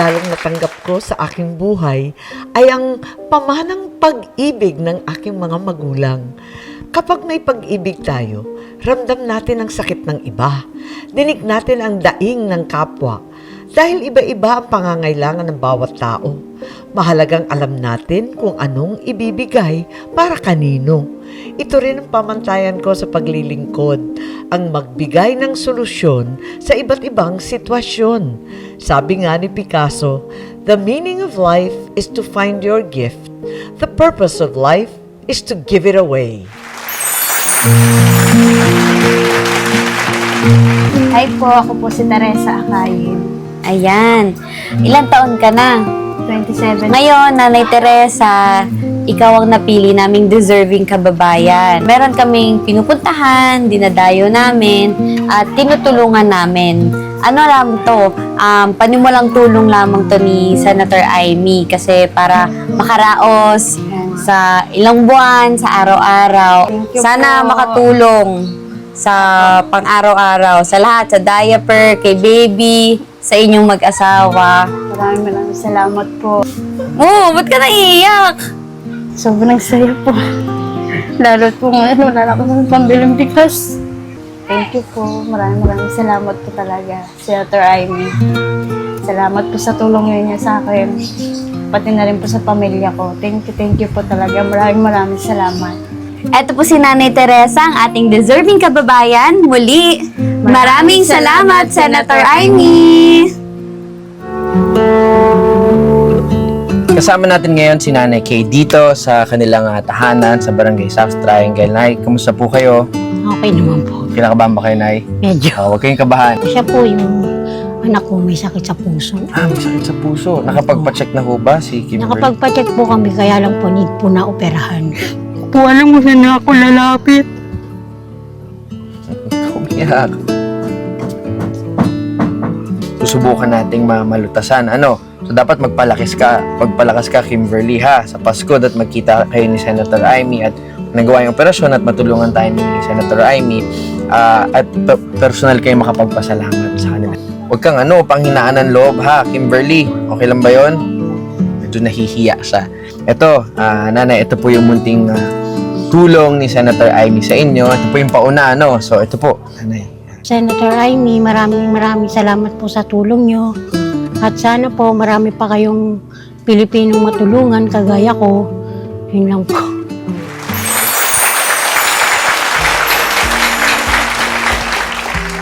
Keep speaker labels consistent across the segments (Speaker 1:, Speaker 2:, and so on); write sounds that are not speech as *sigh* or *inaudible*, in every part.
Speaker 1: regalong natanggap ko sa aking buhay ay ang pamanang pag-ibig ng aking mga magulang. Kapag may pag-ibig tayo, ramdam natin ang sakit ng iba. Dinig natin ang daing ng kapwa. Dahil iba-iba ang pangangailangan ng bawat tao. Mahalagang alam natin kung anong ibibigay para kanino. Ito rin ang pamantayan ko sa paglilingkod, ang magbigay ng solusyon sa iba't ibang sitwasyon. Sabi nga ni Picasso, the meaning of life is to find your gift. The purpose of life is to give it away.
Speaker 2: Hi po, ako po si Teresa Akayin.
Speaker 3: Ayan. Ilang taon ka na?
Speaker 2: 27.
Speaker 3: Ngayon, Nanay Teresa, ikaw ang napili naming deserving kababayan. Meron kaming pinupuntahan, dinadayo namin, at tinutulungan namin. Ano lang to, um, panimulang tulong lamang to ni Senator Amy kasi para makaraos sa ilang buwan, sa araw-araw.
Speaker 2: Thank you
Speaker 3: Sana
Speaker 2: po.
Speaker 3: makatulong sa pang-araw-araw, sa lahat, sa diaper, kay baby, sa inyong mag-asawa.
Speaker 2: Maraming maraming salamat po.
Speaker 3: Oh, ba't ka naiiyak?
Speaker 2: Sobrang saya po. Lalo po ngayon, wala na akong pambiling bigas. Thank you po. Maraming maraming salamat po talaga, Senator Amy. Salamat po sa tulong niyo niya sa akin. Pati na rin po sa pamilya ko. Thank you, thank you po talaga. Maraming maraming salamat.
Speaker 3: Ito po si Nanay Teresa, ang ating deserving kababayan. Muli, maraming salamat, Senator Amy!
Speaker 4: Kasama natin ngayon si Nanay Kay dito sa kanilang ah, tahanan sa Barangay South Triangle. Nay, kamusta po kayo?
Speaker 5: Okay naman po.
Speaker 4: Kinakabahan ba kayo, Nay?
Speaker 5: Medyo.
Speaker 4: Ah, huwag kayong kabahan.
Speaker 5: Siya po yung anak ko may sakit sa puso.
Speaker 4: Ah, may sakit sa puso. Nakapagpa-check na ho ba si Kimberly?
Speaker 5: Nakapagpa-check po kami kaya lang po need po na operahan.
Speaker 6: Po alam mo saan ako lalapit.
Speaker 4: Umiyak. Susubukan nating ma- malutasan. Ano? So, dapat magpalakas ka, magpalakas ka, Kimberly, ha? Sa Pasko, at magkita kayo ni Senator Amy at nagawa yung operasyon at matulungan tayo ni Senator Amy ah, at pe- personal kayo makapagpasalamat sa kanila. Huwag kang ano, panghinaan ng loob, ha, Kimberly? Okay lang ba yon? Medyo nahihiya siya. Ito, ah, nanay, ito po yung munting ah, tulong ni Senator Amy sa inyo. Ito po yung pauna, ano? So, ito po, nanay.
Speaker 5: Senator Amy, maraming maraming salamat po sa tulong nyo. At sana po marami pa kayong Pilipinong matulungan kagaya ko. Yun lang po.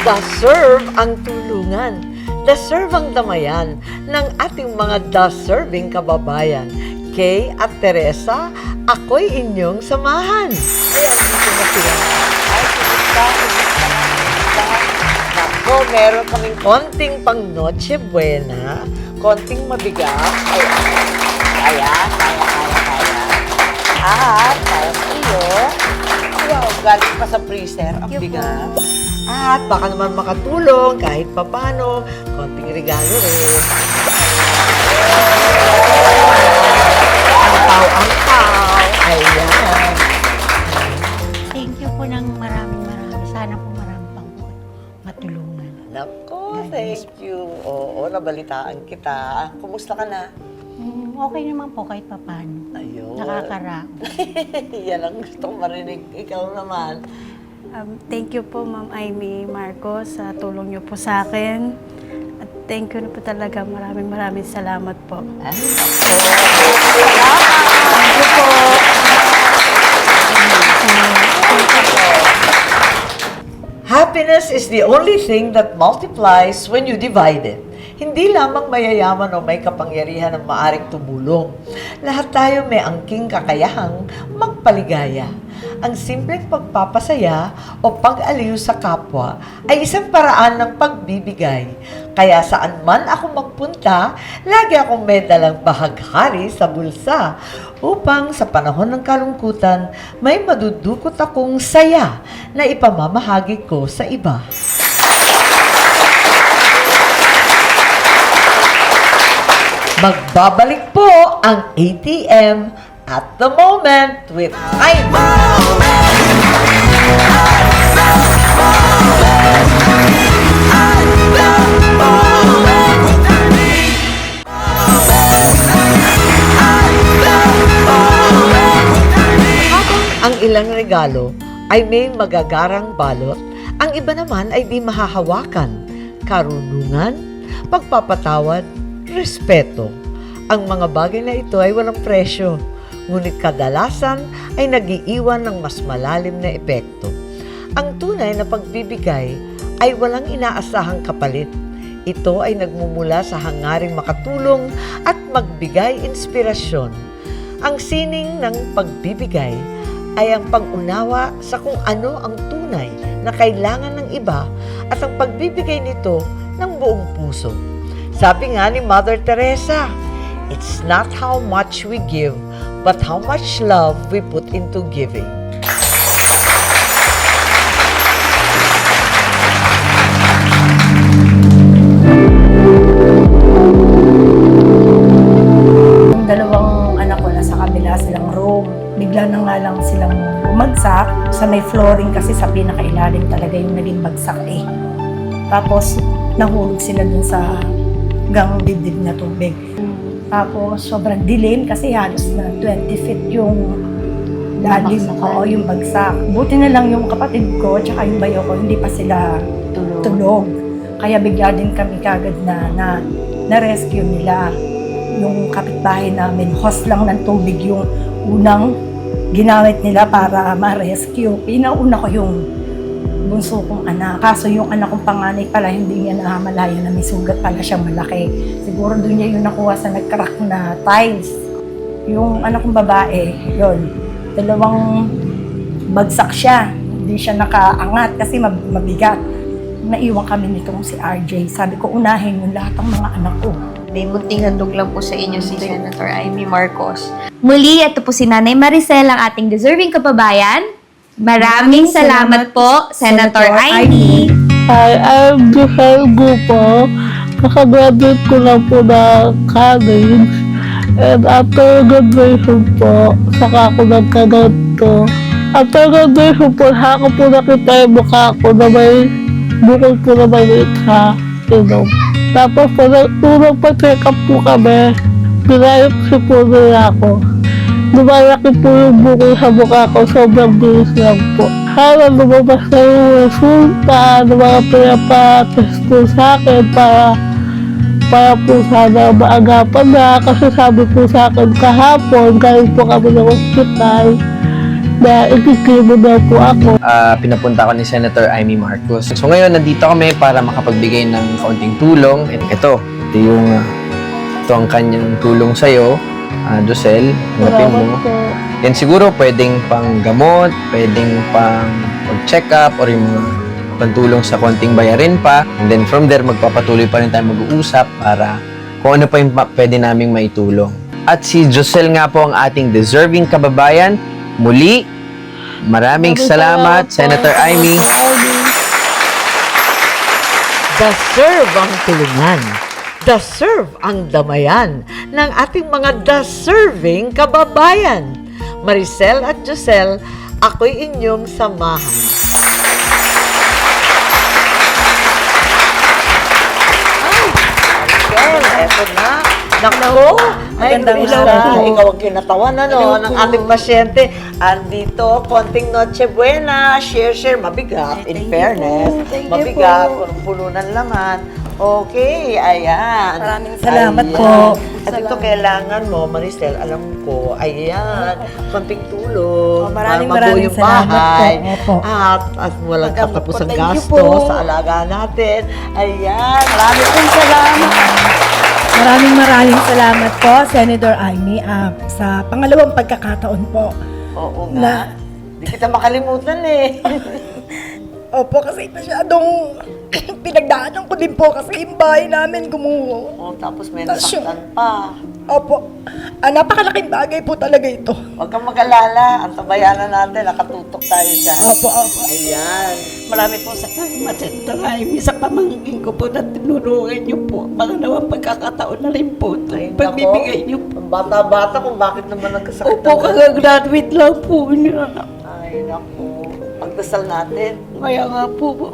Speaker 1: Deserve ang tulungan. Deserve ang damayan ng ating mga deserving kababayan. Kay at Teresa, ako'y inyong samahan. Ayan, dito na sila. Ay, kumusta? Kumusta? Kumusta? Nako, meron kaming konting pang Noche Buena, konting mabigat. Ay, kaya, kaya, kaya, kaya. At, para sa iyo, wow, galing pa sa freezer, ang bigat. At baka naman makatulong kahit papano, konting regalo rin. Ang tao, ang tao. Ayan.
Speaker 5: Thank you po ng maraming maraming. Sana po marami pang po matulungan.
Speaker 1: Nako, thank you. Oo, nabalitaan kita. Kumusta ka na?
Speaker 5: Mm, Okay naman po kahit papano.
Speaker 1: Ayun.
Speaker 5: Nakakaraos. *laughs*
Speaker 1: Yan ang gusto kong marinig. Ikaw naman.
Speaker 2: Um, thank you po, Ma'am Amy Marcos, sa tulong niyo po sa akin. Thank you na po talaga. Maraming maraming salamat po.
Speaker 1: Ay, nako. Happiness is the only thing that multiplies when you divide it. Hindi lamang mayayaman o may kapangyarihan ang maaring tumulong. Lahat tayo may angking kakayahang magpaligaya. Ang simpleng pagpapasaya o pag-aliw sa kapwa ay isang paraan ng pagbibigay. Kaya saan man ako magpunta, lagi akong may dalang bahaghari sa bulsa upang sa panahon ng kalungkutan may madudukot akong saya na ipamamahagi ko sa iba. Magbabalik po ang ATM at the moment with I'm Ang ilang regalo ay may magagarang balot, ang iba naman ay di mahahawakan, karunungan, pagpapatawad, respeto. Ang mga bagay na ito ay walang presyo ngunit kadalasan ay nagiiwan ng mas malalim na epekto. Ang tunay na pagbibigay ay walang inaasahang kapalit. Ito ay nagmumula sa hangaring makatulong at magbigay inspirasyon. Ang sining ng pagbibigay ay ang pag-unawa sa kung ano ang tunay na kailangan ng iba at ang pagbibigay nito ng buong puso. Sabi nga ni Mother Teresa, It's not how much we give, but how much love we put into giving.
Speaker 7: Yung dalawang anak ko nasa kabila silang room. Bigla na nga lang silang bumagsak. Sa may flooring kasi sa pinakailalim talaga yung naging bagsak eh. Tapos nahulog sila dun sa gang dibdib na tubig. Tapos sobrang dilim kasi halos na 20 feet yung lalim ko, yung bagsak. Buti na lang yung kapatid ko tsaka yung bayo ko, hindi pa sila
Speaker 3: Tulog.
Speaker 7: tulog. Kaya bigla din kami kagad na, na, na-rescue nila. Yung kapitbahay namin, hose lang ng tubig yung unang ginamit nila para ma-rescue. Pinauna ko yung bunso kong anak. Kaso yung anak kong panganay pala, hindi niya nahamalayan na may sugat pala siyang malaki. Siguro doon niya yung nakuha sa nag-crack na tiles. Yung anak kong babae, yon dalawang bagsak siya. Hindi siya nakaangat kasi mab- mabigat. Naiwan kami nitong si RJ. Sabi ko, unahin yung lahat ng mga anak ko.
Speaker 8: May munting handog lang po sa inyo si Senator Amy Marcos.
Speaker 9: Muli, ito po si Nanay Maricel, ang ating deserving kababayan. Maraming salamat po, Senator Amy.
Speaker 6: Hi, I'm Giselle Gupo. Nakagraduate ko lang po na college. And after graduation po, saka ako nagkaganto. After graduation po, saka ko po nakita yung mukha ko na may bukol po na maliit sa ilong. Tapos po, nung nagpa-check up po kami, pinayopsi po nila ako. Lumalaki po yung bukol sa mukha ko, sobrang bilis lang po. Sana lumabas na yung resulta ng mga pinapatest po sa akin para para po sana maagapan na kasi sabi po sa akin kahapon galing po kami ng hospital na ikikimo daw po ako.
Speaker 4: Ah, pinapunta ko ni Senator Amy Marcos. So ngayon, nandito kami para makapagbigay ng kaunting tulong. Ito, ito yung, ito ang kanyang tulong sa'yo, uh, Josel. Hanapin mo. Yan siguro pwedeng pang gamot, pwedeng pang check up or yung mga pantulong sa konting bayarin pa. And then from there, magpapatuloy pa rin tayo mag-uusap para kung ano pa yung pwede naming maitulong. At si Josel nga po ang ating deserving kababayan. Muli, maraming
Speaker 6: Maraming
Speaker 4: salamat,
Speaker 6: po.
Speaker 4: Senator Amy.
Speaker 1: Deserve ang tulungan. Deserve ang damayan ng ating mga deserving kababayan. Maricel at Giselle, ako'y inyong samahan. Ay, eto na. Naku, ay,
Speaker 7: Magandang
Speaker 1: ilaw
Speaker 7: po.
Speaker 1: Ikaw ang kinatawan ano, ng ating pasyente. Andito, konting Noche Buena. Share, share. Mabigat, in fairness. Mabigat, punong-puno ng laman. Okay, ayan.
Speaker 7: Maraming salamat
Speaker 1: Ayan.
Speaker 7: po.
Speaker 1: At ito kailangan mo, Maricel, alam ko, ayan, konting tulong.
Speaker 7: Oh, maraming maraming salamat po. Opo.
Speaker 1: At, at walang
Speaker 7: po.
Speaker 1: katapusang gasto sa alaga natin. Ayan, maraming pong salamat.
Speaker 7: Maraming maraming salamat po, Senator Amy, ah, sa pangalawang pagkakataon po.
Speaker 1: Oo
Speaker 7: Na-
Speaker 1: nga. Di kita makalimutan eh. *laughs*
Speaker 7: Opo, kasi masyadong *laughs* pinagdaanan ko din po kasi yung bahay namin gumuho.
Speaker 1: oh, tapos may
Speaker 7: yung-
Speaker 1: nasaktan pa.
Speaker 7: Opo, ah, napakalaking bagay po talaga ito.
Speaker 1: Huwag kang mag-alala. Ang tabayanan natin, nakatutok tayo dyan.
Speaker 7: Opo, opo.
Speaker 1: Ayan.
Speaker 10: Marami po sa salamat sa Taray. Sa pamangkin ko po na tinulungan niyo po. Mga nawang pagkakataon na rin po.
Speaker 1: Ay,
Speaker 10: Itong pagbibigay niyo po.
Speaker 1: Ang bata-bata kung bakit naman nagkasakit
Speaker 10: Opo,
Speaker 1: ng-
Speaker 10: kagagraduate lang po niya.
Speaker 1: Ay, naku. Pagdasal natin.
Speaker 10: Kaya nga po po.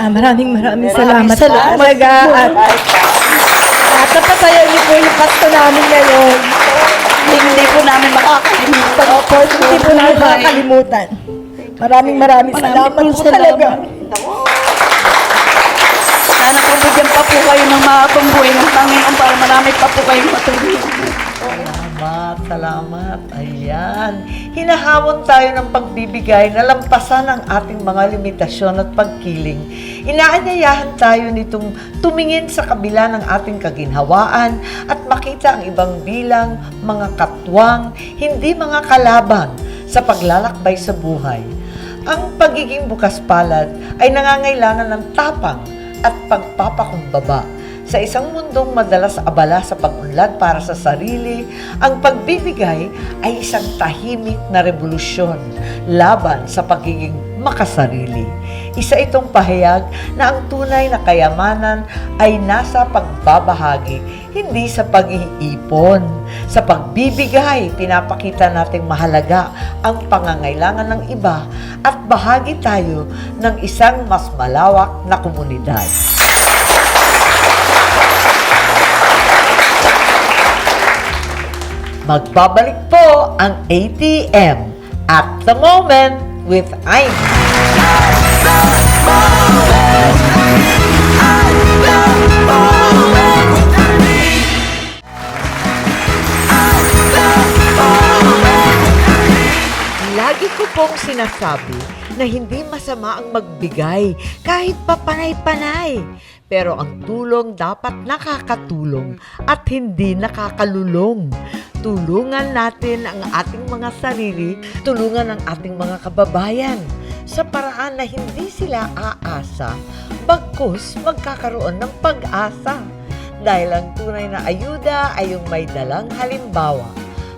Speaker 7: Ah, maraming maraming
Speaker 1: Maraming
Speaker 7: salamat, po
Speaker 1: salamat
Speaker 7: talaga. At, at napasaya niyo po yung pasto namin ngayon.
Speaker 10: Hindi po namin makakalimutan.
Speaker 7: Opo, hindi po namin makakalimutan. Maraming maraming salamat po
Speaker 10: salamat.
Speaker 7: talaga.
Speaker 10: Sana po bigyan pa po kayo ng mahabang buhay ng Panginoon para marami pa po kayong matulungan.
Speaker 1: Salamat. Ayan. Hinahamon tayo ng pagbibigay na lampasan ang ating mga limitasyon at pagkiling. Inaanyayahan tayo nitong tumingin sa kabila ng ating kaginhawaan at makita ang ibang bilang mga katwang, hindi mga kalaban sa paglalakbay sa buhay. Ang pagiging bukas palad ay nangangailangan ng tapang at pagpapakumbaba. Sa isang mundong madalas abala sa pag-unlad para sa sarili, ang pagbibigay ay isang tahimik na revolusyon laban sa pagiging makasarili. Isa itong pahayag na ang tunay na kayamanan ay nasa pagbabahagi, hindi sa pag-iipon. Sa pagbibigay, pinapakita nating mahalaga ang pangangailangan ng iba at bahagi tayo ng isang mas malawak na komunidad. Magbabalik po ang ATM at the moment with Aimee. Lagi ko pong sinasabi na hindi masama ang magbigay kahit papanay-panay. Pero ang tulong dapat nakakatulong at hindi nakakalulong. Tulungan natin ang ating mga sarili, tulungan ang ating mga kababayan sa paraan na hindi sila aasa, bagkus magkakaroon ng pag-asa. Dahil ang tunay na ayuda ay yung may dalang halimbawa.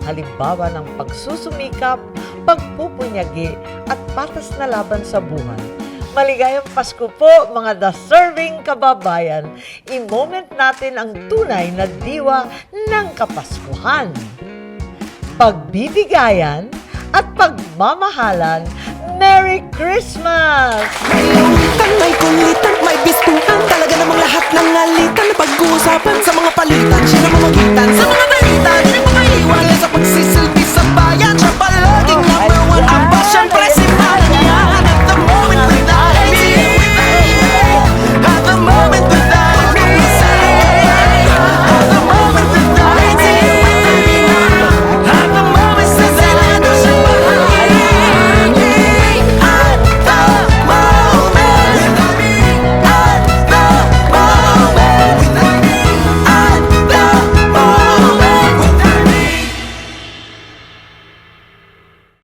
Speaker 1: Halimbawa ng pagsusumikap, pagpupunyagi at patas na laban sa buhay. Maligayang Pasko po mga deserving kababayan. I-moment natin ang tunay na diwa ng Kapaskuhan. Pagbibigayan at pagmamahalan. Merry Christmas!
Speaker 11: Kulitan, may kulitan, may bistuhan Talaga namang lahat ng alitan na pag-uusapan Sa mga palitan, siya na mamagitan Sa mga balita, di na pangaiwan Sa pagsisilbi son.